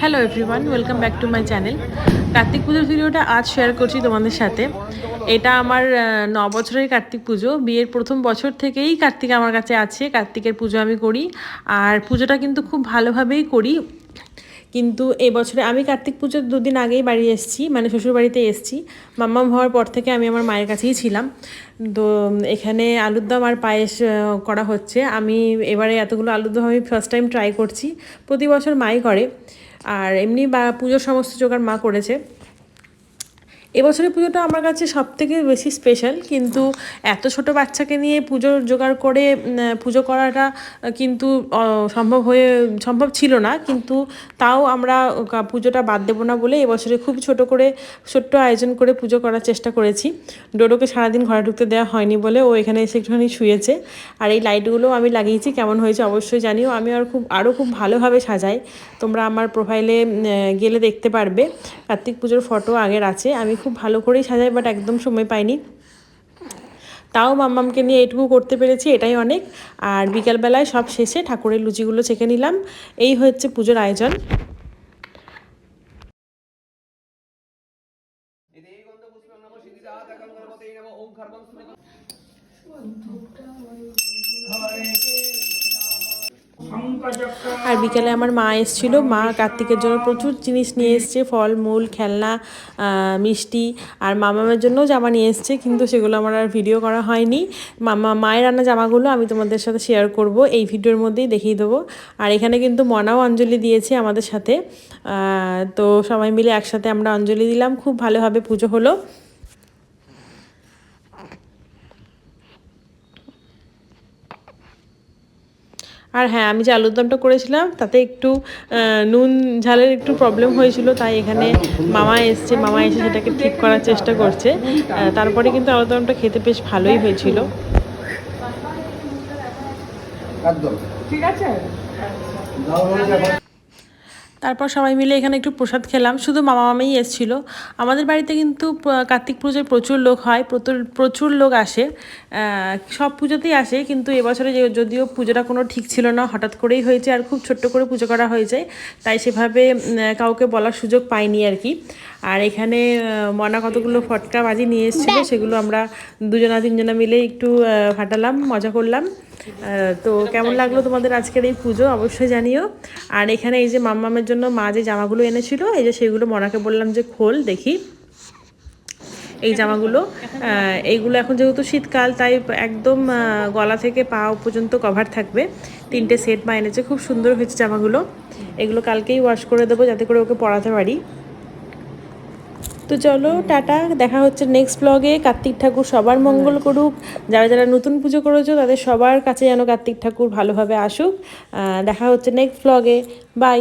Hello everyone welcome back to my channel Kartik পুজোর ভিডিওটা আজ শেয়ার করছি তোমাদের সাথে। এটা আমার ন বছরের কার্তিক পুজো বিয়ের প্রথম বছর থেকেই কার্তিক আমার কাছে আছে। কার্তিকের পুজো আমি করি। আর পুজোটা কিন্তু খুব ভালোভাবেই করি। কিন্তু এবছরে আমি কার্তিক পুজোর দুদিন আগেই বাড়ি এসেছি মানে শ্বশুর বাড়িতে এসেছি। মাম্মাম হওয়ার পর থেকে আমি আমার মায়ের কাছেই ছিলাম। তো এখানে আলুর দম আর পায়েস করা হচ্ছে। আমি এবারে এতগুলো আলুর দম আমি ফার্স্ট টাইম ট্রাই করছি। প্রতি বছর মাই করে। আর এমনি বা পুজোর সমস্ত জোগাড় মা করেছে। এবছরের পুজোটা আমার কাছে সব থেকে বেশি স্পেশাল কিন্তু এত ছোট বাচ্চাকে নিয়ে পুজোর জোগাড় করে পুজো করাটা কিন্তু সম্ভব হয়ে, সম্ভব ছিল না, কিন্তু তাও আমরা পুজোটা বাদ দেবো না বলে এবছরে খুব ছোট করে, ছোট্ট আয়োজন করে পুজো করার চেষ্টা করেছি। ডোডোকে সারাদিন ঘরে ঢুকতে দেওয়া হয়নি বলে ও এখানে এসে একটুখানি শুয়েছে। আর এই লাইটগুলো আমি লাগিয়েছি, কেমন হয়েছে অবশ্যই জানিও। আমি আর খুব, আরও খুব ভালোভাবে সাজাই। তোমরা আমার প্রোফাইলে গেলে দেখতে পারবে। কার্তিক পুজোর ফটো আগের আছে। আমি খুব ভালো করেই সাজাই বাট একদম সময় পাইনি। তাও মাম্মামকে নিয়ে এটুকু করতে পেরেছি এটাই অনেক। আর বিকালবেলায় সব শেষে ঠাকুরের লুচিগুলো চেখে নিলাম। এই হচ্ছে পুজোর আয়োজন। আর বিকেলে আমার মা এসেছিল। মা কার্তিকের জন্য প্রচুর জিনিস নিয়ে এসছে, ফল, মূল, খেলনা মিষ্টি আর মামামের জন্যও জামা নিয়ে এসছে, কিন্তু সেগুলো আমার আর ভিডিও করা হয়নি। মামা, মায়ের রান্না জামাগুলো আমি তোমাদের সাথে শেয়ার করব, এই ভিডিওর মধ্যেই দেখিয়ে দেবো। আর এখানে কিন্তু মনাও অঞ্জলি দিয়েছে আমাদের সাথে। তো সবাই মিলে একসাথে আমরা অঞ্জলি দিলাম, খুব ভালোভাবে পুজো হলো। আর হ্যাঁ আমি যে আলুর দমটা করেছিলাম তাতে একটু আহ, নুন ঝালের একটু প্রবলেম হয়েছিল তাই এখানে মামা এসছে মামা এসে সেটাকে ঠিক করার চেষ্টা করছে। তারপরে কিন্তু আলুর দমটা খেতে বেশ ভালোই হয়েছিল। ঠিক আছে? তারপর সবাই মিলে এখানে একটু প্রসাদ খেলাম। শুধু মামা মামাই এসেছিল। আমাদের বাড়িতে কিন্তু কার্তিক পুজোয় প্রচুর লোক হয় প্রচুর প্রচুর লোক আসে। সব পুজোতেই আসে কিন্তু এবছরে যে- যদিও পুজোটা কোনো ঠিক ছিল না হঠাৎ করেই হয়েছে আর খুব ছোট্ট করে পুজো করা হয়েছে তাই সেভাবে কাউকে বলার সুযোগ পাইনি আর কি। আর এখানে মনা কতগুলো ফটকা বাজি নিয়ে এসেছিল সেগুলো আমরা দুজনা তিনজনা মিলে একটু ফাটালাম মজা করলাম। তো কেমন লাগল তোমাদের আজকের এই পুজো? অবশ্যই জানিও। আর এখানে এই যে মাম্মামের জন্য মা যে জামাগুলো এনেছিল, এই যে সেগুলো মনাকে বললাম যে খোল দেখি। এই জামাগুলো এইগুলো এখন যেহেতু শীতকাল, তাই একদম গলা থেকে পা পর্যন্ত কভার থাকবে। তিনটে সেট মা এনেছে, খুব সুন্দর হয়েছে জামাগুলো। এগুলো কালকেই ওয়াশ করে দেবো, যাতে করে ওকে পরাতে পারি। তো চলো, টাটা, দেখা হচ্ছে নেক্সট ব্লগে কার্তিক ঠাকুর সবার মঙ্গল করুক। যারা যারা নতুন পুজো করেছ, তাদের সবার কাছে যেন কার্তিক ঠাকুর ভালোভাবে আসুক। দেখা হচ্ছে নেক্সট ব্লগে বাই